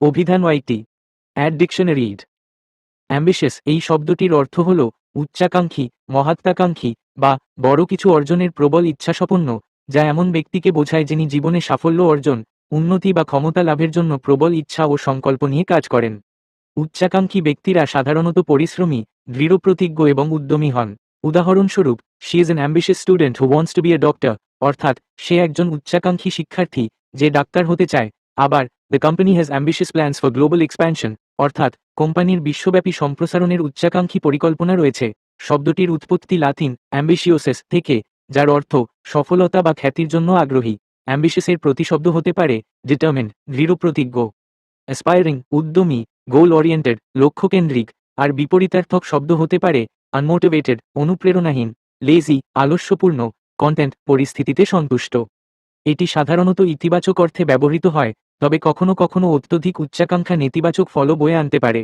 অভিধান ওয়াইটি অ্যাড ডিকশনারি ইড অ্যাম্বিশাস, এই শব্দটির অর্থ হল উচ্চাকাঙ্ক্ষী, মহাত্মাকাঙ্ক্ষী বা বড় কিছু অর্জনের প্রবল ইচ্ছাসপন্ন যা এমন ব্যক্তিকে বোঝায় যিনি জীবনে সাফল্য অর্জন, উন্নতি বা ক্ষমতা লাভের জন্য প্রবল ইচ্ছা ও সংকল্প নিয়ে কাজ করেন। উচ্চাকাঙ্ক্ষী ব্যক্তিরা সাধারণত পরিশ্রমী, দৃঢ়প্রতিজ্ঞ এবং উদ্যমী হন। উদাহরণস্বরূপ she is an ambitious student who wants to be a doctor অর্থাৎ, সে একজন উচ্চাকাঙ্ক্ষী শিক্ষার্থী, যে ডাক্তার হতে চায় আবার the company has ambitious plans for global expansion অর্থাৎ, কোম্পানির বিশ্বব্যাপী সম্প্রসারণের উচ্চাকাঙ্ক্ষী পরিকল্পনা রয়েছে। শব্দটির উৎপত্তি লাতিন অ্যাম্বিশিওসেস থেকে, যার অর্থ, সফলতা বা খ্যাতির জন্য আগ্রহী। অ্যাম্বিশিয়াসের প্রতিশব্দ হতে পারে ডিটারমেন্ট দৃঢ়প্রতিজ্ঞ। অ্যাসপায়ারিং উদ্যমী গোল ওরিয়েন্টেড লক্ষ্যকেন্দ্রিক, আর বিপরীতার্থক শব্দ হতে পারে আনমোটিভেটেড অনুপ্রেরণাহীন লেজি আলস্যপূর্ণ কন্টেন্ট পরিস্থিতিতে সন্তুষ্ট। এটি সাধারণত ইতিবাচক অর্থে ব্যবহৃত হয় তবে কখনো কখনো অত্যধিক উচ্চাকাঙ্ক্ষা নেতিবাচক ফলও বয়ে আনতে পারে।